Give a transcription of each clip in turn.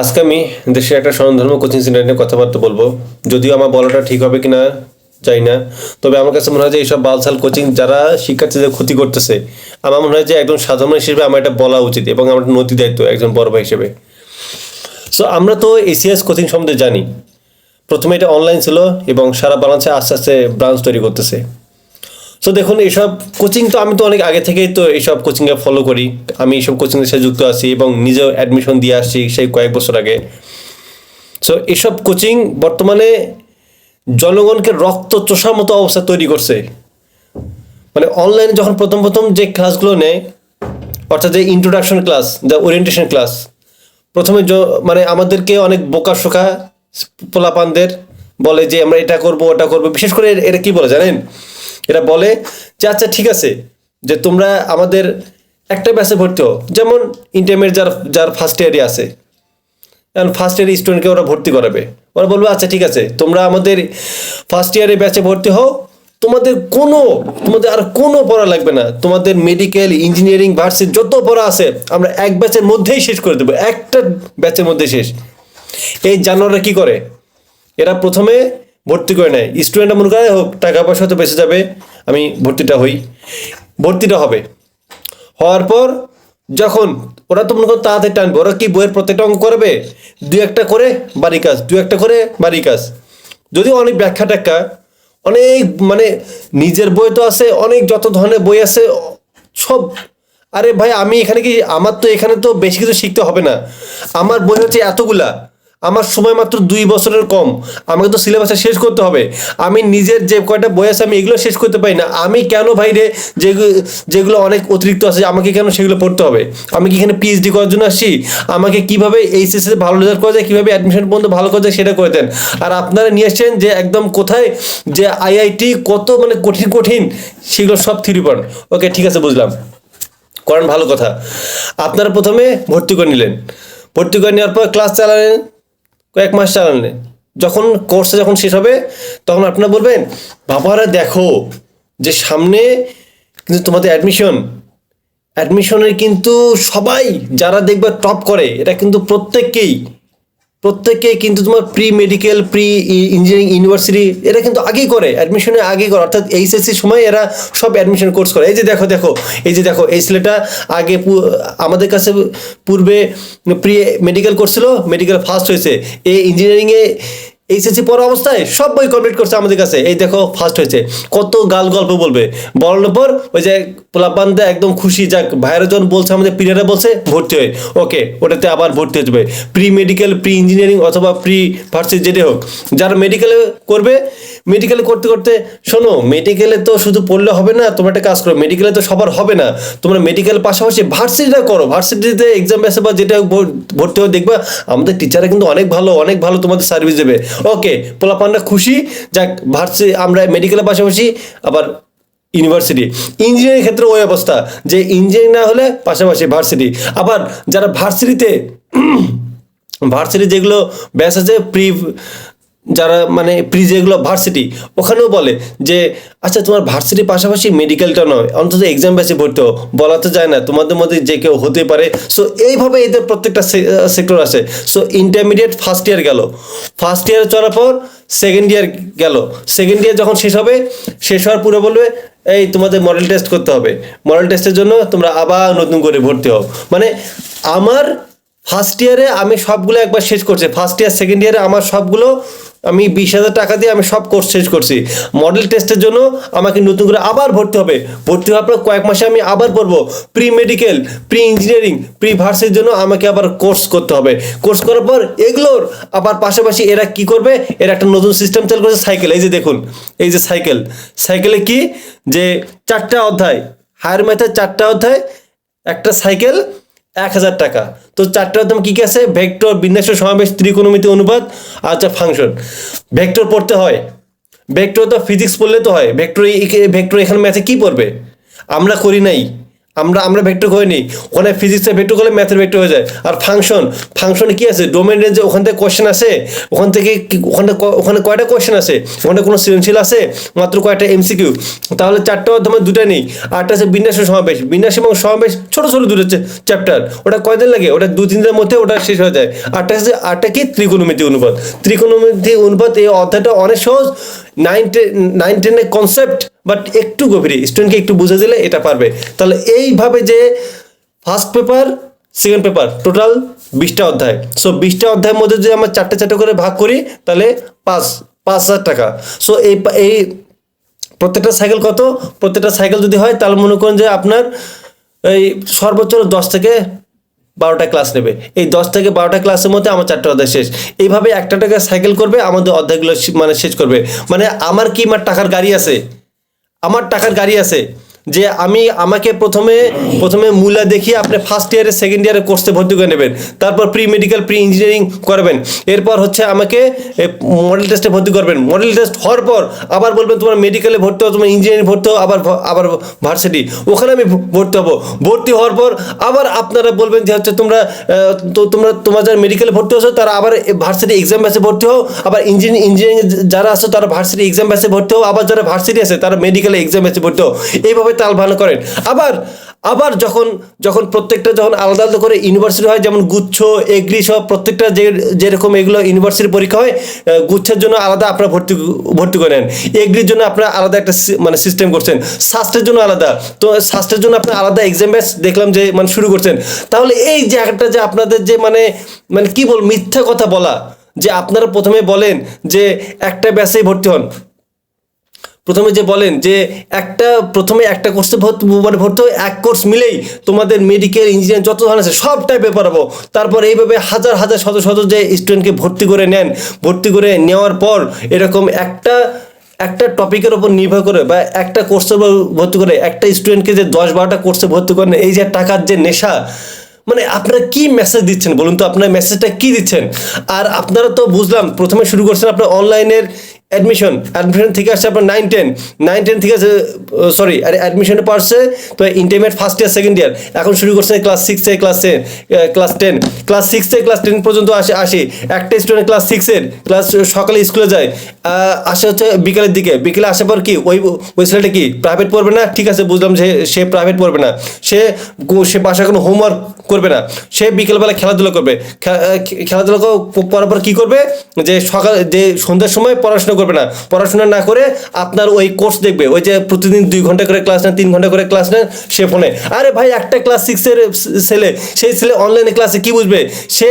আজকে আমি দেশের একটা স্বয়ংধর্ম কোচিং সেন্টার নিয়ে কথাবার্তা বলব। যদিও আমার বলাটা ঠিক হবে কিনা জানি না, তবে আমার কাছে মনে হয় যে এইসব বালসাল কোচিং যারা শিক্ষার্থীদের ক্ষতি করতেছে, আমার মনে হয় যে একজন সাধারণ হিসেবে আমার এটা বলা উচিত এবং আমার নৈতিক দায়িত্ব একজন বড় ভাই হিসেবে। সো আমরা তো এসিএস কোচিং সম্বন্ধে জানি। প্রথমে এটা অনলাইন ছিল এবং সারা বাংলাদেশে আস্তে আস্তে ব্রাঞ্চ তৈরি করতেছে। সো দেখুন, এইসব কোচিং তো আমি তো অনেক আগে থেকেই তো এইসব কোচিংয়ে ফলো করি। আমি এইসব কোচিংয়ের সাথে যুক্ত আছি এবং নিজেও অ্যাডমিশন দিয়ে আসছি সেই কয়েক বছর আগে। সো এইসব কোচিং বর্তমানে জনগণকে রক্ত চোষার মতো অবস্থা তৈরি করছে। মানে অনলাইনে যখন প্রথম প্রথম যে ক্লাসগুলো নেয়, অর্থাৎ যে introduction class the orientation class প্রথমে মানে আমাদেরকে অনেক বোকা শোকা পোলাপানদের বলে যে, আমরা এটা করব, ওটা করব। বিশেষ করে এটা কি বলে জানেন? এরা বলে যে আচ্ছা ঠিক আছে, যে তোমরা আমাদের একটা ব্যাচে ভর্তি হও। যেমন ইন্টারমিডিয়েট যার যার ফার্স্ট ইয়ারে আছে। এখন ফার্স্ট ইয়ার স্টুডেন্টকে ওরা ভর্তি করাবে। ওরা বলবে আচ্ছা ঠিক আছে, তোমরা আমাদের ফার্স্ট ইয়ারে ব্যাচে ভর্তি হও। তোমাদের কোনো, তোমাদের আর কোনো পড়া লাগবে না। তোমাদের মেডিকেল ইঞ্জিনিয়ারিং ভার্সিটি যত পড়া আছে, আমরা এক ব্যাচের মধ্যেই শেষ করে দেবো। একটা ব্যাচের মধ্যে শেষ। এই জানোয়াররা কি করে? এরা প্রথমে ভর্তি করে নেয়। স্টুডেন্টরা মনে করে হোক, টাকা পয়সা তো বেঁচে যাবে, আমি ভর্তিটা হই। ভর্তিটা হবে। হওয়ার পর যখন ওরা তো মনে করো তাড়াতাড়ি টানবে, ওরা কি বইয়ের প্রত্যেকটা অঙ্ক করবে? দু একটা করে বাড়ি কাজ, দু একটা করে বাড়ি কাজ। যদিও অনেক ব্যাখ্যা ট্যাখ্যা, অনেক মানে নিজের বই তো আছে, অনেক যত ধরনের বই আছে, সব। আরে ভাই, আমি এখানে কি, আমার তো এখানে তো বেশি কিছু শিখতে হবে না। আমার বই হচ্ছে এতগুলা। আমার সময় মাত্র দুই বছরের কম। আমাকে তো সিলেবাসটা শেষ করতে হবে। আমি নিজের যে কয়টা বই আছে, আমি এগুলো শেষ করতে পারি না। আমি কেন ভাই রে যেগুলো যেগুলো অনেক অতিরিক্ত আছে, আমাকে কেন সেগুলো পড়তে হবে? আমি কি এখানে পিএইচডি করার জন্য আসছি? আমাকে কীভাবে এইচএসসি ভালো রেজাল্ট করা যায়, কীভাবে অ্যাডমিশন পর্যন্ত ভালো করা যায়, সেটা করে দেন। আর আপনারা নিয়ে এসছেন যে একদম কোথায় যে আইআইটি কত মানে কঠিন কঠিন, সেগুলো সব থ্রি পয়েন্ট ওকে ঠিক আছে, বুঝলাম। করেন ভালো কথা। আপনারা প্রথমে ভর্তি করে নিলেন। ভর্তি করে নেওয়ার পর ক্লাস চালালেন। কয়েক মাস চালালেন যখন কোর্সে যখন শেষ হবে, তখন আপনারা বলবেন, বাবারা, দেখো যে সামনে কিন্তু তোমাদের অ্যাডমিশন অ্যাডমিশনের কিন্তু সবাই যারা দেখবে টপ করে, এটা কিন্তু প্রত্যেককেই প্রত্যেককেই কিন্তু তোমার pre medical pre engineering university এরা কিন্তু আগেই করে অ্যাডমিশনে আগেই করে, অর্থাৎ এইচএসসির সময় এরা সব অ্যাডমিশন কোর্স করে। এই যে দেখো দেখো, এই যে দেখো, এই ছেলেটা আগে আমাদের কাছে পূর্বে প্রি মেডিকেল করছিল মেডিকেল ফার্স্ট হয়েছে। এই ইঞ্জিনিয়ারিংয়ে এইচএসসি পড়া অবস্থায় সব বই কমপ্লিট করছে আমাদের কাছে। এই দেখো ফার্স্ট হয়েছে। কত গাল গল্প বলবে। বলার পর ওই যে পোলাপানদা একদম খুশি, যাক ভাইয়েরা যখন বলছে আমাদের পিরিয়ডে বলছে, ভর্তি হয়। ওকে ওটাতে আবার ভর্তি হয়ে যাবে। প্রি মেডিকেল প্রি ইঞ্জিনিয়ারিং অথবা প্রি ভার্সিটি যেটাই হোক, যারা মেডিকেলে করবে মেডিকেলে করতে করতে, শোনো মেডিকেলে তো শুধু পড়লে হবে না, তোমরা একটা কাজ করো মেডিকেলে তো সবার হবে না। তোমরা মেডিকেল পাশাপাশি ভার্সিটিটা করো। ভার্সিটিতে এক্সাম বেসে বা যেটা ভর্তি হয়ে দেখবা, আমাদের টিচাররা কিন্তু অনেক ভালো অনেক ভালো তোমাদের সার্ভিস দেবে। ওকে পোলাপানরা খুশি। যাক, ভার্সি, আমরা মেডিকেলের পাশাপাশি আবার ইউনিভার্সিটি ইঞ্জিনিয়ারিং ক্ষেত্রে ওই অবস্থা, যে ইঞ্জিনিয়ারিং না হলে পাশাপাশি ভার্সিটি আবার যারা ভার্সিটিতে ভার্সিটি যেগুলো ব্যাস আছে প্রি যারা মানে প্রি যেগুলো ভার্সিটি ওখানেও বলে যে আচ্ছা তোমার ভার্সিটির পাশাপাশি মেডিকেলটা নয় অন্তত এক্সাম ব্যাচে ভর্তি হও, বলা তো যায় না, তোমাদের মধ্যে যে কেউ হতে পারে। সো এইভাবে এদের প্রত্যেকটা সেক্টর আছে। সো ইন্টারমিডিয়েট ফার্স্ট ইয়ার গেল। ফার্স্ট ইয়ার চলার পর সেকেন্ড ইয়ার গেল। সেকেন্ড ইয়ার যখন শেষ হবে, শেষ হওয়ার পুরো বলবে, এই, তোমাদের মডেল টেস্ট করতে হবে। মডেল টেস্টের জন্য তোমরা আবার নতুন করে ভর্তি হও। মানে আমার ফার্স্ট ইয়ারে আমি সবগুলো একবার শেষ করছি। ফার্স্ট ইয়ার সেকেন্ড ইয়ারে আমার সবগুলো আমি বিশ হাজার টাকা দিয়ে আমি সব কোর্স শেষ করছি। মডেল টেস্টের জন্য আমাকে নতুন করে আবার ভর্তি হবে। ভর্তি হওয়ার পর কয়েক মাসে আমি আবার পড়ব pre medical pre engineering pre ভার্সের জন্য আমাকে আবার কোর্স করতে হবে। কোর্স করার পর এগুলোর আবার পাশাপাশি এরা কি করবে? এরা একটা নতুন সিস্টেম চালু করেছে সাইকেল এই যে দেখুন, এই যে সাইকেল সাইকেলে কি? যে চারটা অধ্যায় হায়ার ম্যাথের চারটা অধ্যায়, একটা সাইকেল এক হাজার টাকা। তো চারটার দাম কী কী আছে? ভেক্টর বিন্যাস সমাবেশ, ত্রিকোণমিতি অনুপাত আর হচ্ছে ফাংশন। ভেক্টর পড়তে হয়। ভেক্টর তো ফিজিক্স পড়লে তো হয়। ভেক্টর ভেক্টর এখানে ম্যাথে কী পড়বে? আমরা করি নাই। আমরা আমরা ভেক্টর করে নিই ওখানে ফিজিক্সের ভেক্টর করলে ম্যাথের ভেক্টর হয়ে যায়। আর ফাংশন ফাংশনে কি আছে? ডোমেন রেঞ্জে ওখান থেকে কোয়েশ্চেন আছে ওখান থেকে ওখানে ওখানে কয়টা কোয়েশ্চেন আছে ওখানে কোনো সৃজনশীল আছে? মাত্র কয়টা এমসিকিউ তাহলে চারটা মাধ্যমে দুটো নেই। আরটা আছে বিন্যাস সমাবেশ। বিন্যাস এবং সমাবেশ ছোট ছোট দুটো চ্যাপ্টার ওটা কয়দিন লাগে? ওটা দু, তিন দিনের মধ্যে ওটা শেষ হয়ে যায়। আরটা আছে আরটা কি? ত্রিকোণমিতি অনুপাত। ত্রিকোণমিতি অনুপাত এই অধ্যায়টা অনেক সহজ। নাইন টেন নাইন টেনের কনসেপ্ট বাট একটু গভীরে। স্টুডেন্টকে একটু বুঝে দিলে এটা পারবে। তাহলে এইভাবে যে first paper second paper total বিশটা অধ্যায়। সো বিশটা অধ্যায়ের মধ্যে যদি আমরা চারটে চারটে করে ভাগ করি, তাহলে পাঁচ পাঁচ হাজার টাকা। সো এই এই প্রত্যেকটা সাইকেল কত? প্রত্যেকটা সাইকেল যদি হয়, তাহলে মনে করেন যে আপনার এই সর্বোচ্চ দশ থেকে বারোটা ক্লাস নেবে। এই দশ থেকে বারোটা ক্লাসের মধ্যে আমার চারটা অধ্যায় শেষ। এইভাবে একটা টাকা সাইকেল করবে, আমাদের অধ্যায়গুলো মানে শেষ করবে। মানে আমার কি, আমার টাকার গাড়ি আছে? আমার টাকার গাড়ি আছে। যে আমি আমাকে প্রথমে প্রথমে মূলা দেখিয়ে আপনি ফার্স্ট ইয়ারে সেকেন্ড ইয়ারে কোর্সে ভর্তি করে নেবেন। তারপর প্রি মেডিকেল প্রি ইঞ্জিনিয়ারিং করবেন। এরপর হচ্ছে আমাকে মডেল টেস্টে ভর্তি করবেন। মডেল টেস্ট হওয়ার পর আবার বলবেন, তোমার মেডিকেলে ভর্তি হও, তোমার ইঞ্জিনিয়ারিং ভর্তি হও, আবার আবার ভার্সিটি ওখানে আমি ভর্তি হব। ভর্তি হওয়ার পর আবার আপনারা বলবেন যে হচ্ছে তোমরা তো তোমরা, তোমার যারা মেডিকেলে ভর্তি হচ্ছো তারা আবার ভার্সিটি এক্সাম ব্যাচে ভর্তি হও। আবার ইঞ্জিনিয়ারিং ইঞ্জিনিয়ারিং যারা আছে, তারা ভার্সিটি এক্সাম ব্যাচে ভর্তি হও। আবার যারা ভার্সিটি আছে, তারা মেডিকেলে এক্সাম ব্যাচে ভর্তি হও। এইভাবে তাল ভালো করেন। আবার আবার যখন যখন প্রত্যেকটা যখন আলাদা আলাদা করে ইউনিভার্সিটি হয়, যেমন গুচ্ছ, এগ্রি সব প্রত্যেকটা যে, যেরকম এগুলো ইউনিভার্সিটির পরীক্ষা হয় গুচ্ছের জন্য আলাদা আপনারা ভর্তি ভর্তি করে নেন। এগ্রির জন্য আপনারা আলাদা একটা মানে সিস্টেম করছেন। স্বাস্থ্যের জন্য আলাদা। তো স্বাস্থ্যের জন্য আপনার আলাদা এক্সাম ব্যাচ দেখলাম যে মানে শুরু করছেন। তাহলে এই জায়গাটা যে আপনাদের যে মানে মানে কি বল, মিথ্যা কথা বলা, যে আপনারা প্রথমে বলেন যে একটা ব্যাচেই ভর্তি হন। প্রথমে যে বলেন যে একটা, প্রথমে একটা কোর্সে ভর্তি মানে ভর্তি হয়ে এক কোর্স মিলেই তোমাদের মেডিকেল ইঞ্জিনিয়ারিং যত ধরনের আছে, সব টাইপে পড়াবো তারপর এইভাবে হাজার হাজার, শত শত যে স্টুডেন্টকে ভর্তি করে নেন, ভর্তি করে নেওয়ার পর এরকম একটা একটা টপিকের ওপর নির্ভর করে বা একটা কোর্সে ভর্তি করে একটা স্টুডেন্টকে যে দশ, বারোটা কোর্সে ভর্তি করেন, এই যে টাকার যে নেশা মানে আপনারা কি মেসেজ দিচ্ছেন বলুন তো? আপনার মেসেজটা কি দিচ্ছেন? আর আপনারা তো বুঝলাম, প্রথমে শুরু করছেন আপনার অনলাইনের অ্যাডমিশন অ্যাডমিশন থেকে আসছে আপনার নাইন টেন নাইন টেন থেকে আছে সরি আর অ্যাডমিশনে পারছে, তো intermediate first year second year এখন শুরু করছে ক্লাস সিক্স থেকে class ten class ten class six থেকে ক্লাস টেন পর্যন্ত আসে আসে। একটা স্টুডেন্ট ক্লাস সিক্সের ক্লাস সকালে স্কুলে যায় আসে হচ্ছে বিকেলের দিকে। বিকেলে আসার পর কি, ওই ওই ছেলেটা কি প্রাইভেট পড়বে না? ঠিক আছে, বুঝলাম যে সে প্রাইভেট পড়বে না। সে সে বাসায় কোনো হোমওয়ার্ক করবে না। সে বিকেলবেলা খেলাধুলা করবে। খেলাধুলা করার পর কী করবে? যে সকাল, যে সন্ধ্যার সময় পড়াশোনা করবে না। পড়াশোনা না করে আপনার ওই কোর্স দেখবে। ওই যে প্রতিদিন দুই ঘণ্টা করে ক্লাস নেন, তিন ঘণ্টা করে ক্লাস নেন, সে ফোনে আরে ভাই, একটা ক্লাস সিক্সের ছেলে, সেই ছেলে অনলাইনে ক্লাসে কি বুঝবে? সে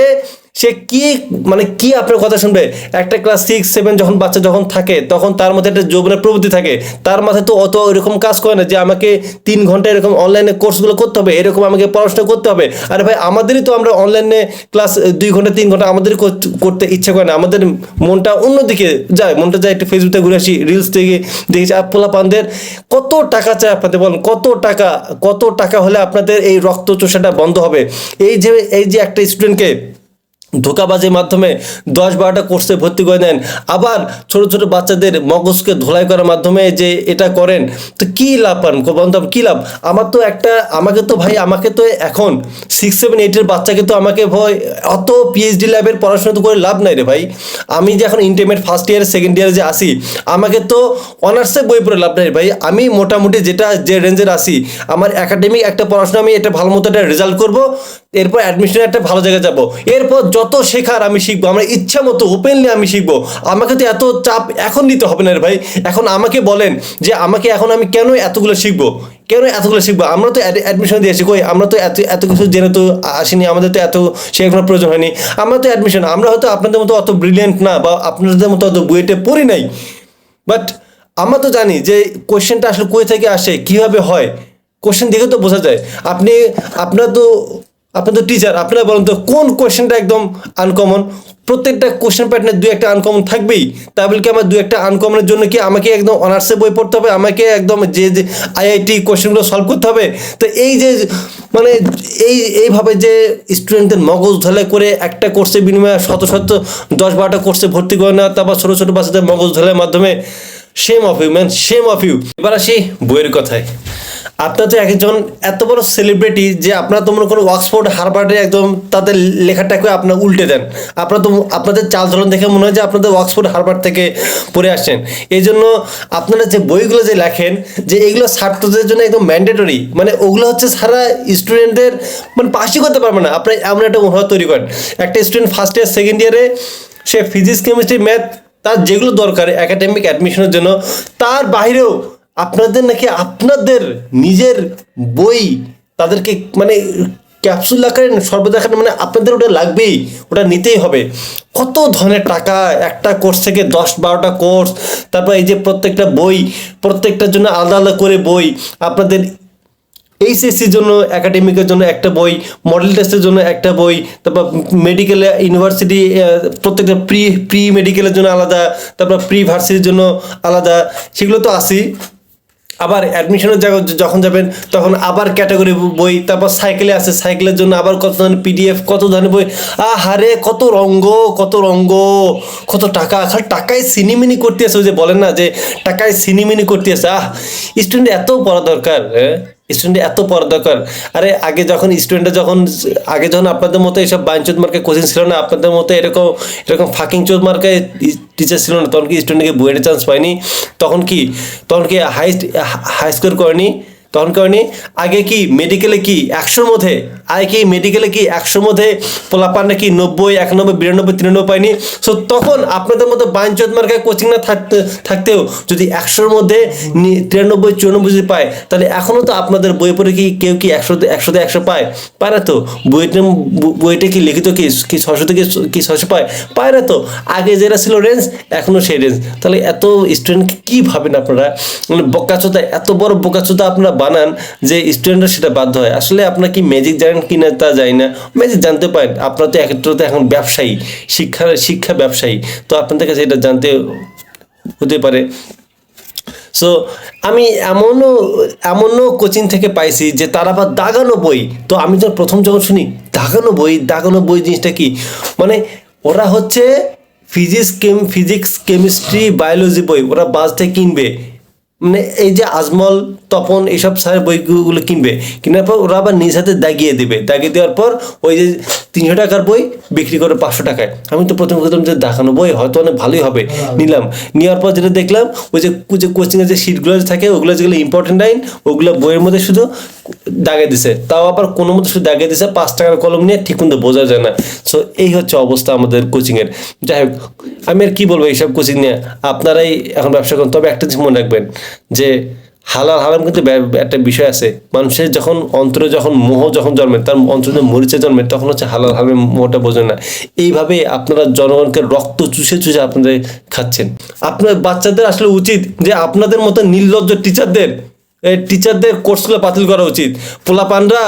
সে কি মানে কি আপনার কথা শুনবে? একটা ক্লাস সিক্স সেভেন যখন বাচ্চা যখন থাকে, তখন তার মধ্যে একটা যৌবনের প্রবৃত্তি থাকে। তার মাথায় তো অত এরকম কাজ করে না যে আমাকে তিন ঘণ্টা এরকম অনলাইনে কোর্সগুলো করতে হবে, এরকম আমাকে পড়াশোনা করতে হবে। আরে ভাই, আমাদেরই তো আমরা অনলাইনে ক্লাস দুই ঘণ্টা, তিন ঘণ্টা আমাদেরই কর- করতে ইচ্ছে করে না। আমাদের মনটা অন্যদিকে যায়। মনটা যায় একটু ফেসবুকে ঘুরে আসি রিলস থেকে দেখেছি পোলা পানদের কত টাকা চায় আপনাদের বলেন? কত টাকা কত টাকা হলে আপনাদের এই রক্ত চোষাটা বন্ধ হবে? এই যে এই যে একটা স্টুডেন্টকে ধোকাবাজির মাধ্যমে দশ বারোটা কোর্সে ভর্তি করে দেন আবার ছোট ছোট বাচ্চাদের মগজকে ধোলাই করার মাধ্যমে যে এটা করেন, তো কী লাভ পান? বন্ধু কি লাভ? আমার তো একটা, আমাকে তো ভাই, আমাকে তো এখন সিক্স সেভেন এইটের বাচ্চাকে তো আমাকে ভয়, অত পিএইচডি ল্যাবের পড়াশোনা তো করে লাভ নাই রে ভাই। আমি যে এখন ইন্টারমিডিয়েট ফার্স্ট ইয়ার সেকেন্ড ইয়ারে যে আসি, আমাকে তো অনার্সে বই পড়ে লাভ নাই ভাই। আমি মোটামুটি যেটা যে রেঞ্জের আসি, আমার একাডেমিক একটা পড়াশোনা আমি এটা ভালো মতো একটা রেজাল্ট করব এরপর অ্যাডমিশনে একটা ভালো জায়গায় যাব। এরপর যত শেখার আমি শিখব, আমার ইচ্ছা মতো ওপেনলি আমি শিখব। আমাকে তো এত চাপ এখন নিতে হবে না রে ভাই। এখন আমাকে বলেন যে, আমাকে এখন আমি কেন এতগুলো শিখব? কেন এতগুলো শিখব? আমরা তো অ্যাডমিশন দিয়েছি কই, আমরা তো এত এত কিছু জেনে তো আসিনি, আমাদের তো এত শেখানোর প্রয়োজন হয়নি। আমরা তো অ্যাডমিশন আমরা হয়তো আপনাদের মতো অত ব্রিলিয়েন্ট না বা আপনাদের মতো অত বইটে পড়ি নাই। বাট আমরা তো জানি যে কোয়েশ্চেনটা আসলে কই থেকে আসে, কীভাবে হয়? কোশ্চেন দেখে তো বোঝা যায়। আপনি, আপনার তো আপনি তো টিচার আপনারা বলেন তো কোন কোয়েশ্চেনটা একদম আনকমন প্রত্যেকটা কোশ্চেন প্যাটার্নে দু একটা আনকমন থাকবেই। তা বলে কি আমার দু একটা আনকমনের জন্য কি আমাকে একদম অনার্সে বই পড়তে হবে? আমাকে একদম যে যে আইআইটি কোশ্চেনগুলো সলভ করতে হবে? তো এই যে মানে এই, এইভাবে যে স্টুডেন্টদের মগজ ধলে করে একটা কোর্সের বিনিময়ে শত শত, দশ বারোটা কোর্সে ভর্তি করে না তারপর ছোটো ছোটো বাচ্চাদের মগজ ধলের মাধ্যমে same of you man same of you এবার আসি বইয়ের কথায়। আপনার তো একজন এত বড় সেলিব্রিটি যে আপনার তো মনে করো অক্সফোর্ড হারবার্ডে একদম তাদের লেখাটাকে আপনার উল্টে দেন। আপনারা তো আপনাদের চাল চলন দেখে মনে হয় যে আপনাদের অক্সফোর্ড হারবার্ড থেকে পড়ে আসছেন। এই জন্য আপনারা যে বইগুলো যে লেখেন, যে এগুলো ছাত্রদের জন্য একদম ম্যান্ডেটরি মানে ওগুলো হচ্ছে সারা স্টুডেন্টদের মানে পাশই করতে পারবে না। আপনি এমন একটা মনোভাব তৈরি করেন। একটা স্টুডেন্ট ফার্স্ট ইয়ার সেকেন্ড ইয়ারে সে ফিজিক্স কেমিস্ট্রি ম্যাথ তার যেগুলো দরকার একাডেমিক অ্যাডমিশনের জন্য, তার বাইরেও আপনাদের নাকি আপনাদের নিজের বই তাদেরকে মানে ক্যাপসুল আকারে সর্বদা আকারে মানে আপনাদের ওটা লাগবেই, ওটা নিতেই হবে। কত ধরনের টাকা, একটা কোর্স থেকে দশ বারোটা কোর্স তারপর এই যে প্রত্যেকটা বই, প্রত্যেকটার জন্য আলাদা আলাদা করে বই, আপনাদের এইচএসসির জন্য একাডেমিকের জন্য একটা বই মডেল টেস্টের জন্য একটা বই, তারপর মেডিকেল ইউনিভার্সিটি প্রত্যেকটা প্রি প্রি মেডিকেলের জন্য আলাদা, তারপর প্রি ভার্সিটির জন্য আলাদা, সেগুলো তো আসি আবার অ্যাডমিশনের জায়গা যখন যাবেন, তখন আবার ক্যাটাগরি বই, তারপর সাইকেলে আছে সাইকেলের জন্য আবার কত ধরনের পিডিএফ কত ধরনের বই। আহারে, কত রঙ্গ কত রঙ্গ, কত টাকা, খালি টাকায় সিনিমিনি করতে আছে ওই যে বলেন না যে, টাকায় সিনিমিনি করতে আছে আহ স্টুডেন্ট এত পড়া দরকার হ্যাঁ? স্টুডেন্ট এত পর্দা দরকার। আরে, আগে যখন স্টুডেন্টরা যখন, আগে যখন আপনাদের মতো এইসব বাইনচোদ মার্কে কোচিং ছিল না, আপনাদের মতো এরকম এরকম ফাঁকিং চোদ মার্কে টিচার ছিল না, তখন কি স্টুডেন্টকে বইয়ের চান্স পায়নি? তখন কি তখন কি হাই হাই স্কোর করেনি? তখন করেনি আগে কি মেডিকেলে কি একশোর মধ্যে? আগে কি মেডিকেলে কি একশোর মধ্যে? পোলাপান্ডা কি নব্বই, একানব্বই, বিরানব্বই, তিরানব্বই পায়নি? সো তখন আপনাদের মতো বাইনচোদ মার্কায় কোচিং না থাকতে, থাকতেও যদি একশোর মধ্যে তিরানব্বই, চুরানব্বই যদি পায়, তাহলে এখনও তো আপনাদের বই পড়ে কি কেউ কি একশোতে একশোতে একশো পায়? পায় না তো বইটা বইটা কি লিখিত কি কি ছশো থেকে কি ছশো পায়? পায় না তো। আগে যেটা ছিল রেঞ্জ এখনও সেই রেঞ্জ তাহলে এত স্টুডেন্ট কী ভাবেন আপনারা? মানে বোকাচোদা, এত বড় বোকাচোদা আপনারা বানান যে স্টুডেন্টরা সেটা বাধ্য হয়। আসলে আপনার কি ম্যাজিক জানেন কি না তা জানি না। ম্যাজিক জানতে পারেন। আপনারা তো একত্রতে এখন ব্যবসায়ী, শিক্ষা শিক্ষা ব্যবসায়ী। তো আপনাদের কাছে এটা জানতে হতে পারে। সো আমি এমনও এমনও কোচিং থেকে পাইছি যে তারা আবার দাগানো বই। তো আমি যখন প্রথম যখন শুনি, দাগানো বই দাগানো বই জিনিসটা কি? মানে ওরা হচ্ছে physics chem physics chemistry biology বই। ওরা বাস থেকে কিনবে। মানে এই যে আজমল, তপন এইসব স্যারের বইগুলো কিনবে, কেনার পর ওরা আবার নিজ হাতে দাগিয়ে দেবে। দাগিয়ে দেওয়ার পর ওই যে তিনশো টাকার বই বিক্রি করে পাঁচশো টাকায়। আমি তো প্রথম প্রথম যে দেখানো বই হয়তো অনেক ভালোই হবে। নিলাম। নেওয়ার পর যেটা দেখলাম, ওই যে যে কোচিংয়ের যে সিটগুলো থাকে, ওগুলো যেগুলো ইম্পর্টেন্ট লাইন ওগুলো বইয়ের মধ্যে শুধু দাগে দিছে। তাও আবার কোনো মতো শুধু দাগে দিছে, পাঁচ টাকার কলম নিয়ে ঠিক মতো বোঝা যায় না। সো এই হচ্ছে অবস্থা আমাদের কোচিংয়ের যাই হোক, আমি আর কি বলব এইসব কোচিং নিয়ে? আপনারাই এখন ব্যবসা করেন। তবে একটা জিনিস মনে রাখবেন যে, হালাল হারাম কিন্তু একটা বিষয় আছে। মানুষের যখন অন্তরে যখন মোহ যখন জন্মে, তার অন্তরে মরিচে জন্মে, তখন হচ্ছে হালাল হারামের মোহটা বোঝেন না। এইভাবে আপনারা জনগণকে রক্ত চুষে চুষে আপনাদের খাচ্ছেন। আপনার বাচ্চাদের আসলে উচিত যে আপনাদের মতো নির্লজ্জ টিচারদের টিচারদের কোর্সগুলো বাতিল করা উচিত। পোলাপানরা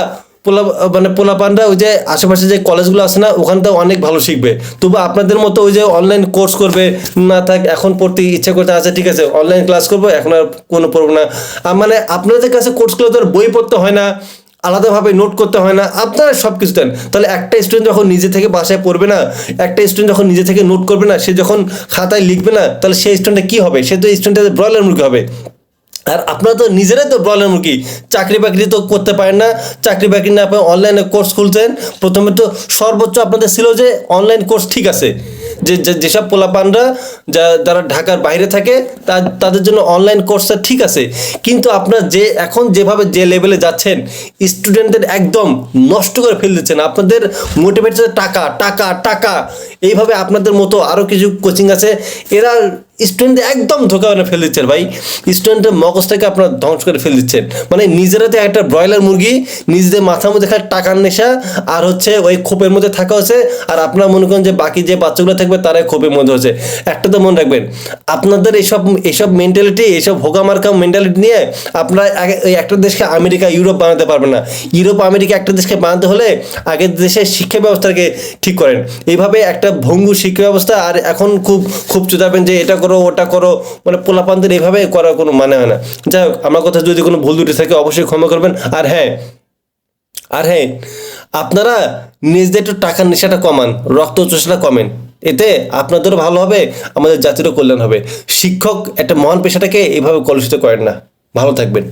পোলা মানে পোলাপানরা ওই যে আশেপাশে যে কলেজগুলো আছে না ওখান থেকে অনেক ভালো শিখবে। তবু আপনাদের মতো ওই যে অনলাইন কোর্স করবে, না থাক, এখন পড়তে ইচ্ছা করতে আছে, ঠিক আছে অনলাইন ক্লাস করব, এখন আর কোনো পড়ব না। মানে আপনাদের কাছে কোর্সগুলো তো আর বই পড়তে হয় না, আলাদাভাবে নোট করতে হয় না, আপনারা সব কিছু দেন। তাহলে একটা স্টুডেন্ট যখন নিজে থেকে বাসায় পড়বে না, একটা স্টুডেন্ট যখন নিজে থেকে নোট করবে না, সে যখন খাতায় লিখবে না, তাহলে সেই স্টুডেন্টটা কী হবে? সে তো স্টুডেন্টের ব্রয়লার মুরগি হবে। আর আপনারা তো নিজেরাই তো প্রবলেম মুরগি চাকরি বাকরি তো করতে পারেন না, চাকরি বাকরি না আপনি অনলাইনে কোর্স খুলছেন। প্রথমে তো সর্বোচ্চ আপনাদের ছিল যে অনলাইন কোর্স ঠিক আছে। যে, যে- যেসব পোলাপানরা যা, যারা ঢাকার বাইরে থাকে, তা- তাদের জন্য অনলাইন কোর্সটা ঠিক আছে। কিন্তু আপনার যে, এখন যেভাবে যে লেভেলে যাচ্ছেন স্টুডেন্টদের একদম নষ্ট করে ফেল দিচ্ছেন। আপনাদের মোটিভেট টাকা টাকা টাকা। এইভাবে আপনাদের মতো আরও কিছু কোচিং আছে। এরা স্টুডেন্টদের একদম ধোকা মানে ফেলে দিচ্ছেন, ভাই। স্টুডেন্টের মগজটাকে আপনার ধ্বংস করে ফেলে দিচ্ছেন। মানে নিজেরাতে একটা ব্রয়লার মুরগি, নিজেদের মাথার মধ্যে খালি টাকার নেশা, আর হচ্ছে ওই খোপের মধ্যে থাকা হচ্ছে আর আপনারা মনে করেন যে বাকি যে বাচ্চাগুলো থাকবে তারাই খোপের মধ্যে হচ্ছে একটা তো মনে রাখবেন, আপনাদের এইসব এইসব মেন্টালিটি এইসব ভোগামার্কা মেন্টালিটি নিয়ে আপনারা ওই একটা দেশকে আমেরিকা, ইউরোপ বানাতে পারবেন না। ইউরোপ, আমেরিকা একটা দেশকে বানাতে হলে আগের দেশের শিক্ষা ব্যবস্থাকে ঠিক করেন। এইভাবে একটা ভঙ্গুর শিক্ষা ব্যবস্থা, আর এখন খুব খুব চুদাবেন যে এটা করো, ওটা করো মানে পোলাপানদের এইভাবে করার কোনো মানে হয় না। যাই হোক, আমার কথা যদি কোনো ভুল দুটি থাকে, অবশ্যই ক্ষমা করবেন। আর হ্যাঁ আর হ্যাঁ আপনারা নিজেদের একটু টাকার নেশাটা কমান, রক্ত চোষাটা কমেন। এতে আপনাদেরও ভালো হবে, আমাদের জাতিরও কল্যাণ হবে। শিক্ষক একটা মহান পেশাটাকে এভাবে কলুষিত করেন না। ভালো থাকবেন।